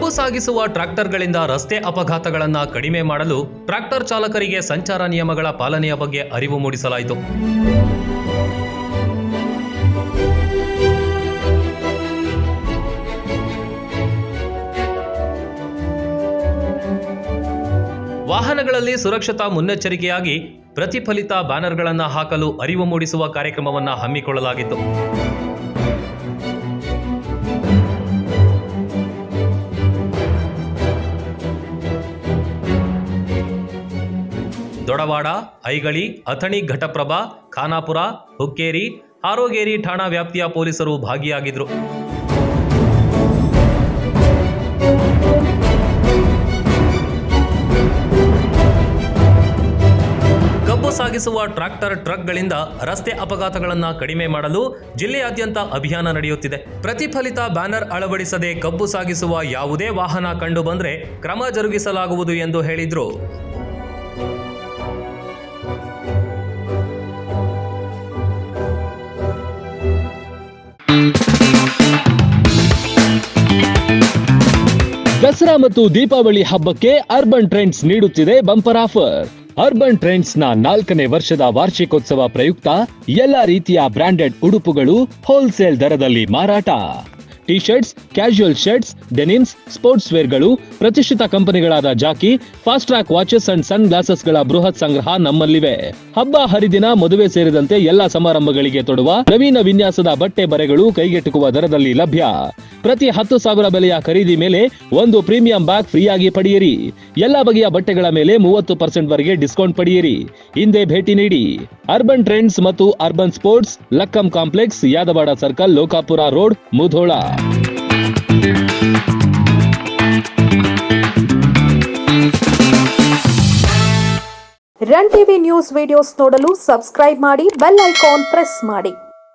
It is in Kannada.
ಸಾಗಿಸುವ ಟ್ರ್ಯಾಕ್ಟರ್ಗಳಿಂದ ರಸ್ತೆ ಅಪಘಾತಗಳನ್ನು ಕಡಿಮೆ ಮಾಡಲು ಟ್ರ್ಯಾಕ್ಟರ್ ಚಾಲಕರಿಗೆ ಸಂಚಾರ ನಿಯಮಗಳ ಪಾಲನೆಯ ಬಗ್ಗೆ ಅರಿವು ಮೂಡಿಸಲಾಯಿತು. ವಾಹನಗಳಲ್ಲಿ ಸುರಕ್ಷತಾ ಮುನ್ನೆಚ್ಚರಿಕೆಯಾಗಿ ಪ್ರತಿಫಲಿತ ಬ್ಯಾನರ್ಗಳನ್ನು ಹಾಕಲು ಅರಿವು ಮೂಡಿಸುವ ಕಾರ್ಯಕ್ರಮವನ್ನು ಹಮ್ಮಿಕೊಳ್ಳಲಾಗಿತ್ತು. ದೊಡವಾಡ, ಐಗಳಿ, ಅಥಣಿ, ಘಟಪ್ರಭಾ, ಖಾನಾಪುರ, ಹುಕ್ಕೇರಿ ಆರೋಗೇರಿ ಠಾಣಾ ವ್ಯಾಪ್ತಿಯ ಪೊಲೀಸರು ಭಾಗಿಯಾಗಿದ್ರು. ಕಬ್ಬು ಸಾಗಿಸುವ ಟ್ರ್ಯಾಕ್ಟರ್ ಟ್ರಕ್ಗಳಿಂದ ರಸ್ತೆ ಅಪಘಾತಗಳನ್ನು ಕಡಿಮೆ ಮಾಡಲು ಜಿಲ್ಲೆಯಾದ್ಯಂತ ಅಭಿಯಾನ ನಡೆಯುತ್ತಿದೆ. ಪ್ರತಿಫಲಿತ ಬ್ಯಾನರ್ ಅಳವಡಿಸದೆ ಕಬ್ಬು ಸಾಗಿಸುವ ಯಾವುದೇ ವಾಹನ ಕಂಡು ಬಂದ್ರೆ ಕ್ರಮ ಜರುಗಿಸಲಾಗುವುದು ಎಂದು ಹೇಳಿದ್ರು. ದಸರಾ ಮತ್ತು ದೀಪಾವಳಿ ಹಬ್ಬಕ್ಕೆ ಅರ್ಬನ್ ಟ್ರೆಂಡ್ಸ್ ನೀಡುತ್ತಿದೆ ಬಂಪರ್ ಆಫರ್. ಅರ್ಬನ್ ಟ್ರೆಂಡ್ಸ್ನ ನಾಲ್ಕನೇ ವರ್ಷದ ವಾರ್ಷಿಕೋತ್ಸವ ಪ್ರಯುಕ್ತ ಎಲ್ಲಾ ರೀತಿಯ ಬ್ರಾಂಡೆಡ್ ಉಡುಪುಗಳು ಹೋಲ್ಸೇಲ್ ದರದಲ್ಲಿ ಮಾರಾಟ. T shirts casual shirts denims sports ವೇರ್ಗಳು ಪ್ರತಿಷ್ಠಿತ ಕಂಪನಿಗಳಾದ Jockey Fastrack watches and sun ಗ್ಲಾಸಸ್ಗಳ ಬೃಹತ್ ಸಂಗ್ರಹ ನಮ್ಮಲ್ಲಿವೆ. ಹಬ್ಬ, ಹರಿದಿನ, ಮದುವೆ ಸೇರಿದಂತೆ ಎಲ್ಲಾ ಸಮಾರಂಭಗಳಿಗೆ ತೊಡುವ ನವೀನ ವಿನ್ಯಾಸದ ಬಟ್ಟೆ ಬರೆಗಳು ಕೈಗೆಟುಕುವ ದರದಲ್ಲಿ ಲಭ್ಯ. ಪ್ರತಿ ಹತ್ತು ಸಾವಿರ ಬೆಲೆಯ ಖರೀದಿ ಮೇಲೆ ಒಂದು ಪ್ರೀಮಿಯಂ ಬ್ಯಾಗ್ ಫ್ರೀಯಾಗಿ ಪಡೆಯಿರಿ. ಎಲ್ಲಾ ಬಗೆಯ ಬಟ್ಟೆಗಳ ಮೇಲೆ ಮೂವತ್ತು ಪರ್ಸೆಂಟ್ ವರೆಗೆ ಡಿಸ್ಕೌಂಟ್ ಪಡೆಯಿರಿ. ಹಿಂದೆ ಭೇಟಿ ನೀಡಿ. ಅರ್ಬನ್ ಟ್ರೆಂಡ್ಸ್ ಮತ್ತು Urban Sports Lakkam complex, Yadawad circle, Lokapur road, Mudhol. Run TV news videos ನೋಡಲು ಸಬ್ಸ್ಕ್ರೈಬ್ ಮಾಡಿ ಬೆಲ್ ಐಕಾನ್ ಪ್ರೆಸ್ ಮಾಡಿ.